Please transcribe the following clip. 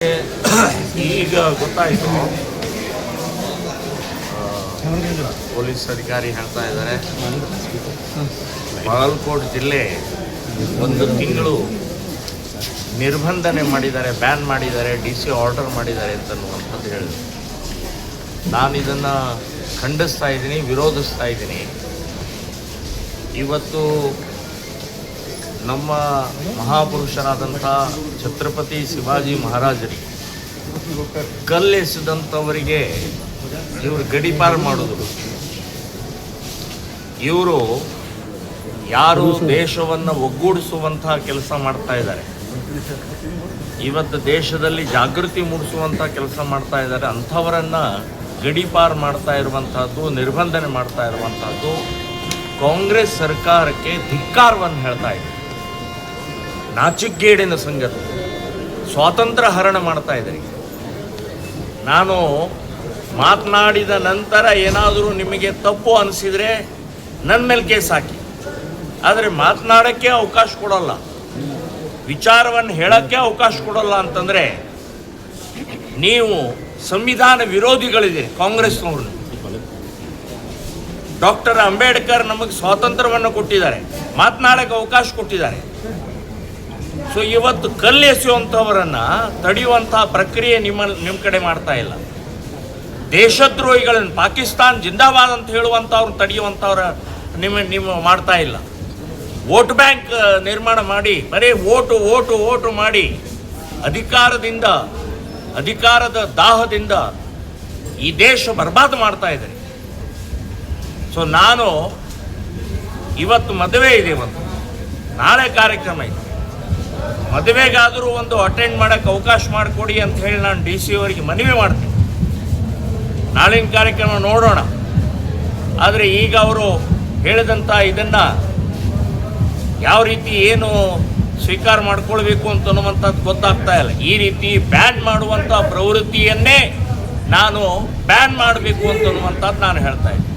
ಈಗ ಗೊತ್ತಾಯಿತು. ಪೊಲೀಸ್ ಅಧಿಕಾರಿ ಹೇಳ್ತಾ ಇದ್ದಾರೆ. ಬಾಗಲಕೋಟ್ ಜಿಲ್ಲೆ ಒಂದು ತಿಂಗಳು ನಿರ್ಬಂಧನೆ ಮಾಡಿದ್ದಾರೆ ಬ್ಯಾನ್ ಮಾಡಿದ್ದಾರೆ ಡಿ ಸಿ ಆರ್ಡರ್ ಮಾಡಿದ್ದಾರೆ ಅಂತನ್ನುವಂಥದ್ದು ಹೇಳಿದ್ರು. ನಾನು ಇದನ್ನು ಖಂಡಿಸ್ತಾ ಇದ್ದೀನಿ ವಿರೋಧಿಸ್ತಾ ಇದ್ದೀನಿ. ಇವತ್ತು ನಮ್ಮ ಮಹಾಪುರುಷರಾದಂಥ ಛತ್ರಪತಿ ಶಿವಾಜಿ ಮಹಾರಾಜರು ಕಲ್ಲೆಸೆದಂಥವರಿಗೆ ಇವರು ಗಡಿಪಾರು ಮಾಡಿದ್ರು ಇವರು ಯಾರು ದೇಶವನ್ನು ಒಗ್ಗೂಡಿಸುವಂತಹ ಕೆಲಸ ಮಾಡ್ತಾ ಇದ್ದಾರೆ. ಇವತ್ತು ದೇಶದಲ್ಲಿ ಜಾಗೃತಿ ಮೂಡಿಸುವಂಥ ಕೆಲಸ ಮಾಡ್ತಾ ಇದ್ದಾರೆ. ಅಂಥವರನ್ನ ಗಡಿಪಾರು ಮಾಡ್ತಾ ಇರುವಂಥದ್ದು, ನಿರ್ಬಂಧನೆ ಮಾಡ್ತಾ ಇರುವಂಥದ್ದು ಕಾಂಗ್ರೆಸ್ ಸರ್ಕಾರಕ್ಕೆ ಧಿಕ್ಕಾರವನ್ನು ಹೇಳ್ತಾ ಇದೆ. ನಾಚಿಗೇಡಿನ ಸಂಗತಿ. ಸ್ವಾತಂತ್ರ್ಯ ಹರಣ ಮಾಡ್ತಾ ಇದ್ದಾರೆ ನಾನು ಮಾತನಾಡಿದ ನಂತರ ಏನಾದರೂ ನಿಮಗೆ ತಪ್ಪು ಅನಿಸಿದರೆ ನನ್ನ ಮೇಲೆ ಕೇಸ್ ಹಾಕಿ. ಆದರೆ ಮಾತನಾಡೋಕ್ಕೆ ಅವಕಾಶ ಕೊಡೋಲ್ಲ. ವಿಚಾರವನ್ನು ಹೇಳೋಕ್ಕೆ ಅವಕಾಶ ಕೊಡೋಲ್ಲ ಅಂತಂದರೆ ನೀವು ಸಂವಿಧಾನ ವಿರೋಧಿಗಳಿದೆ ಕಾಂಗ್ರೆಸ್ನವ್ರು. ಡಾಕ್ಟರ್ ಅಂಬೇಡ್ಕರ್ ನಮಗೆ ಸ್ವಾತಂತ್ರ್ಯವನ್ನು ಕೊಟ್ಟಿದ್ದಾರೆ. ಮಾತನಾಡೋಕ್ಕೆ ಅವಕಾಶ ಕೊಟ್ಟಿದ್ದಾರೆ. ಸೊ ಇವತ್ತು ಕಲ್ಲು ಎಸೆಯುವಂಥವರನ್ನ ತಡೆಯುವಂಥ ಪ್ರಕ್ರಿಯೆ ನಿಮ್ಮ ನಿಮ್ಮ ಕಡೆ ಮಾಡ್ತಾ ಇಲ್ಲ. ದೇಶದ್ರೋಹಿಗಳನ್ನು ಪಾಕಿಸ್ತಾನ್ ಜಿಂದಾಬಾದ್ ಅಂತ ಹೇಳುವಂಥವ್ರನ್ನ ತಡೆಯುವಂಥವ್ರ ನಿಮ್ಮ ನಿಮ್ಮ ಮಾಡ್ತಾ ಇಲ್ಲ. ವೋಟ್ ಬ್ಯಾಂಕ್ ನಿರ್ಮಾಣ ಮಾಡಿ, ಬರೀ ಓಟು ಓಟು ಓಟು ಮಾಡಿ, ಅಧಿಕಾರದಿಂದ, ಅಧಿಕಾರದ ದಾಹದಿಂದ ಈ ದೇಶ ಬರ್ಬಾದ್ ಮಾಡ್ತಾ ಇದ್ದಾರೆ. ಸೊ ನಾನು ಇವತ್ತು ಮದುವೆ ಇದೆ ಒಂದು ನಾಳೆ ಕಾರ್ಯಕ್ರಮ ಇದೆ. ಮದುವೆಗಾದರೂ ಒಂದು ಅಟೆಂಡ್ ಮಾಡೋಕ್ಕೆ ಅವಕಾಶ ಮಾಡಿಕೊಡಿ ಅಂತ ಹೇಳಿ ನಾನು ಡಿ ಸಿ ಅವರಿಗೆ ಮನವಿ ಮಾಡ್ತೀನಿ. ನಾಳಿನ ಕಾರ್ಯಕ್ರಮ ನೋಡೋಣ. ಆದರೆ ಈಗ ಅವರು ಹೇಳಿದಂಥ ಇದನ್ನು ಯಾವ ರೀತಿ ಏನು ಸ್ವೀಕಾರ ಮಾಡ್ಕೊಳ್ಬೇಕು ಅಂತ ಅನ್ನುವಂಥದ್ದು ಗೊತ್ತಾಗ್ತಾ ಇಲ್ಲ. ಈ ರೀತಿ ಬ್ಯಾನ್ ಮಾಡುವಂಥ ಪ್ರವೃತ್ತಿಯನ್ನೇ ನಾನು ಬ್ಯಾನ್ ಮಾಡಬೇಕು ಅಂತ ಅನ್ನುವಂಥದ್ದು ನಾನು ಹೇಳ್ತಾ ಇದ್ದೀನಿ.